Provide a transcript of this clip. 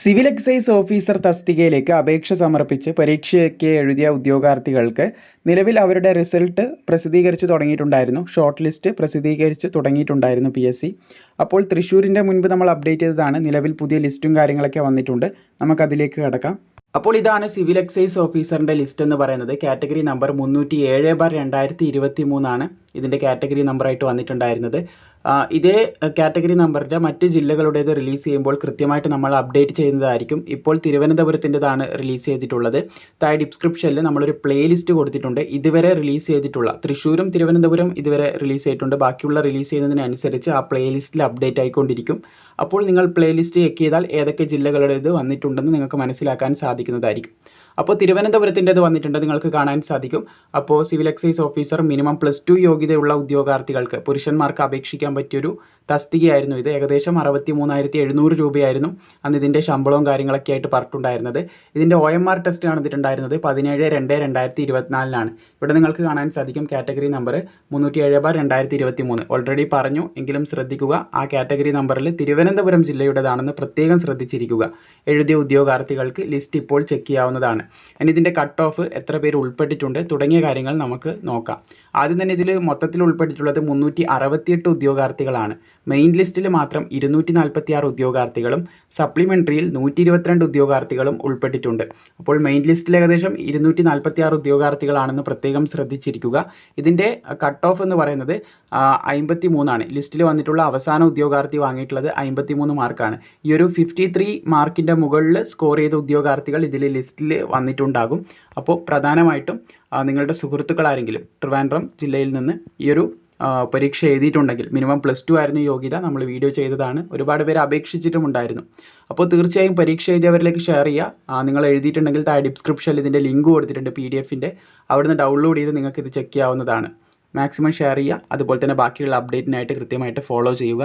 Civil excise officer തസ്തികയിലേക്ക് അപേക്ഷ സമർപ്പിച്ച് പരീക്ഷയ്ക്ക് എഴുതിയ ഉദ്യോഗാർത്ഥികൾക്ക് നിലവിൽ അവരുടെ റിസൾട്ട് പ്രസിദ്ധീകരിച്ച് തുടങ്ങിയിട്ടുണ്ടായിരുന്നു. ഷോർട്ട് ലിസ്റ്റ് പ്രസിദ്ധീകരിച്ച് തുടങ്ങിയിട്ടുണ്ടായിരുന്നു പി എസ് സി. അപ്പോൾ തൃശ്ശൂരിന്റെ മുൻപ് നമ്മൾ അപ്ഡേറ്റ് ചെയ്തതാണ്. നിലവിൽ പുതിയ ലിസ്റ്റും കാര്യങ്ങളൊക്കെ വന്നിട്ടുണ്ട്. നമുക്കതിലേക്ക് കിടക്കാം. അപ്പോൾ ഇതാണ് സിവിൽ എക്സൈസ് ഓഫീസറിന്റെ ലിസ്റ്റ് എന്ന് പറയുന്നത്. കാറ്റഗറി നമ്പർ മുന്നൂറ്റി ഏഴ് ബാർ രണ്ടായിരത്തി ഇരുപത്തി മൂന്നാണ് ഇതിന്റെ കാറ്റഗറി നമ്പറായിട്ട് വന്നിട്ടുണ്ടായിരുന്നത്. ഇതേ കാറ്റഗറി നമ്പറിന്റെ മറ്റ് ജില്ലകളുടേത് റിലീസ് ചെയ്യുമ്പോൾ കൃത്യമായിട്ട് നമ്മൾ അപ്ഡേറ്റ് ചെയ്യുന്നതായിരിക്കും. ഇപ്പോൾ തിരുവനന്തപുരത്തിന്റെതാണ് റിലീസ് ചെയ്തിട്ടുള്ളത്. താഴെ ഡിസ്ക്രിപ്ഷനിൽ നമ്മളൊരു പ്ലേലിസ്റ്റ് കൊടുത്തിട്ടുണ്ട്. ഇതുവരെ റിലീസ് ചെയ്തിട്ടുള്ള തൃശ്ശൂരും തിരുവനന്തപുരം ഇതുവരെ റിലീസ് ചെയ്തിട്ടുണ്ട്. ബാക്കിയുള്ള റിലീസ് ചെയ്യുന്നതിനനുസരിച്ച് ആ പ്ലേലിസ്റ്റിൽ അപ്ഡേറ്റ് ആയിക്കൊണ്ടിരിക്കും. അപ്പോൾ നിങ്ങൾ പ്ലേലിസ്റ്റ് ചെക്ക് ചെയ്താൽ ഏതൊക്കെ ജില്ലകളുടേത് വന്നിട്ടുണ്ടെന്ന് നിങ്ങൾക്ക് മനസ്സിലാക്കാൻ സാധിക്കുന്നതായിരിക്കും. അപ്പോൾ തിരുവനന്തപുരത്തിന്റെത് വന്നിട്ടുണ്ട് നിങ്ങൾക്ക് കാണാൻ സാധിക്കും. അപ്പോൾ civil excise officer minimum plus two യോഗ്യതയുള്ള ഉദ്യോഗാർത്ഥികൾക്ക് പുരുഷന്മാർക്ക് അപേക്ഷിക്കാൻ പറ്റിയൊരു തസ്തികയായിരുന്നു ഇത്. ഏകദേശം അറുപത്തി മൂന്നായിരത്തി എഴുന്നൂറ് രൂപയായിരുന്നു അന്ന് ഇതിന്റെ ശമ്പളവും കാര്യങ്ങളൊക്കെ ആയിട്ട് പറഞ്ഞിട്ടുണ്ടായിരുന്നത്. ഇതിന്റെ ഒ എം ആർ ടെസ്റ്റ് നടന്നിട്ടുണ്ടായിരുന്നത് പതിനേഴ് രണ്ട് രണ്ടായിരത്തി ഇരുപത്തിനാലിനാണ് ഇവിടെ നിങ്ങൾക്ക് കാണാൻ സാധിക്കും കാറ്റഗറി നമ്പർ മുന്നൂറ്റി ഏഴ് ബാർ രണ്ടായിരത്തി ഇരുപത്തി മൂന്ന് ഓൾറെഡി പറഞ്ഞു എങ്കിലും ശ്രദ്ധിക്കുക. ആ കാറ്റഗറി നമ്പറിൽ തിരുവനന്തപുരം ജില്ലയുടേതാണെന്ന് പ്രത്യേകം ശ്രദ്ധിച്ചിരിക്കുക. എഴുതിയ ഉദ്യോഗാർത്ഥികൾക്ക് ലിസ്റ്റ് ഇപ്പോൾ ചെക്ക് ചെയ്യാവുന്നതാണ്. ഇനി ഇതിന്റെ കട്ട് ഓഫ് എത്ര പേര് ഉൾപ്പെട്ടിട്ടുണ്ട് തുടങ്ങിയ കാര്യങ്ങൾ നമുക്ക് നോക്കാം. ആദ്യം തന്നെ ഇതിൽ മൊത്തത്തിൽ ഉൾപ്പെട്ടിട്ടുള്ളത് മുന്നൂറ്റി അറുപത്തിയെട്ട് ഉദ്യോഗാർത്ഥികളാണ് മെയിൻ ലിസ്റ്റിൽ മാത്രം ഇരുന്നൂറ്റി നാൽപ്പത്തി ആറ് ഉദ്യോഗാർത്ഥികളും സപ്ലിമെന്ററിയിൽ നൂറ്റി ഇരുപത്തിരണ്ട് ഉദ്യോഗാർത്ഥികളും ഉൾപ്പെട്ടിട്ടുണ്ട്. അപ്പോൾ മെയിൻ ലിസ്റ്റിൽ ഏകദേശം ഇരുന്നൂറ്റി നാൽപ്പത്തി ആറ് ഉദ്യോഗാർത്ഥികളാണെന്ന് പ്രത്യേകം ശ്രദ്ധിച്ചിരിക്കുക. ഇതിന്റെ കട്ട് ഓഫ് എന്ന് പറയുന്നത് അമ്പത്തി മൂന്നാണ് ലിസ്റ്റിൽ വന്നിട്ടുള്ള അവസാന ഉദ്യോഗാർത്ഥി വാങ്ങിയിട്ടുള്ളത് അമ്പത്തി മൂന്ന് മാർക്കാണ് ഈ ഒരു ഫിഫ്റ്റി ത്രീ മാർക്കിന്റെ മുകളിൽ സ്കോർ ചെയ്ത ഉദ്യോഗാർത്ഥികൾ ഇതിൽ ലിസ്റ്റിൽ വന്നിട്ടുണ്ടാകും. അപ്പോൾ പ്രധാനമായിട്ടും നിങ്ങളുടെ സുഹൃത്തുക്കൾ ആരെങ്കിലും ട്രിവാൻഡ്രം ജില്ലയിൽ നിന്ന് ഈ ഒരു പരീക്ഷ എഴുതിയിട്ടുണ്ടെങ്കിൽ മിനിമം പ്ലസ് ടു ആയിരുന്നു യോഗ്യത നമ്മൾ വീഡിയോ ചെയ്തതാണ്. ഒരുപാട് പേര് അപേക്ഷിച്ചിട്ടുമുണ്ടായിരുന്നു. അപ്പോൾ തീർച്ചയായും പരീക്ഷ എഴുതിയവരിലേക്ക് ഷെയർ ചെയ്യുക. നിങ്ങൾ എഴുതിയിട്ടുണ്ടെങ്കിൽ താഴെ ഡിസ്ക്രിപ്ഷനിൽ ഇതിന്റെ ലിങ്ക് കൊടുത്തിട്ടുണ്ട് പി ഡി എഫിന്റെ അവിടുന്ന് ഡൗൺലോഡ് ചെയ്ത് നിങ്ങൾക്ക് ഇത് ചെക്ക് ചെയ്യാവുന്നതാണ്. മാക്സിമം ഷെയർ ചെയ്യുക. അതുപോലെ തന്നെ ബാക്കിയുള്ള അപ്ഡേറ്റിനായിട്ട് കൃത്യമായിട്ട് ഫോളോ ചെയ്യുക.